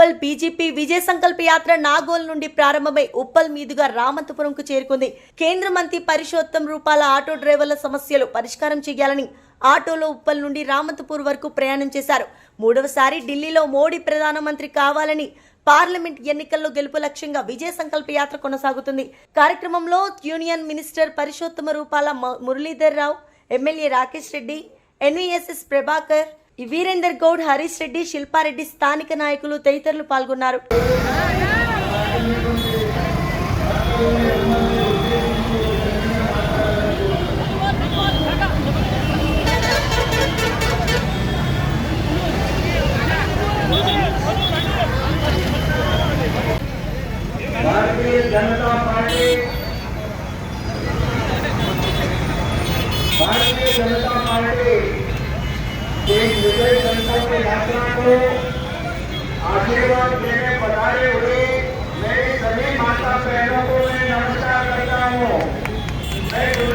Uppal BJP విజయ సంకల్ప యాత్ర నాగోల్ నుండి ప్రారంభమై ఉప్పల్ మీదుగా రామంతపురంకు చేరుకుంది. కేంద్ర మంత్రి పరిషోత్తం రూపాల ఆటో డ్రైవర్ల సమస్యలు పరిష్కారం చేయాలని ఆటోలో ఉప్పల్ నుండి రామంతపూర్ వరకు ప్రయాణం చేశారు. మూడవసారి ఢిల్లీలో మోడీ ప్రధానమంత్రి కావాలని పార్లమెంట్ ఎన్నికల్లో గెలుపు లక్ష్యంగా విజయ సంకల్ప యాత్ర కొనసాగుతుంది. కార్యక్రమంలో union minister Parshottam Rupala Muralidhar Rao MLA Rakesh Reddy NVSS Prabhakar Virender Goud Harish Reddy Shilpa Reddy స్థానిక నాయకులు తదితరులు పాల్గొన్నారు. భారతీయ జనతా की को आशीर्वाद देने बताए हुए मेरी सभी माता बहनों को मैं नमस्कार करता हूँ मैं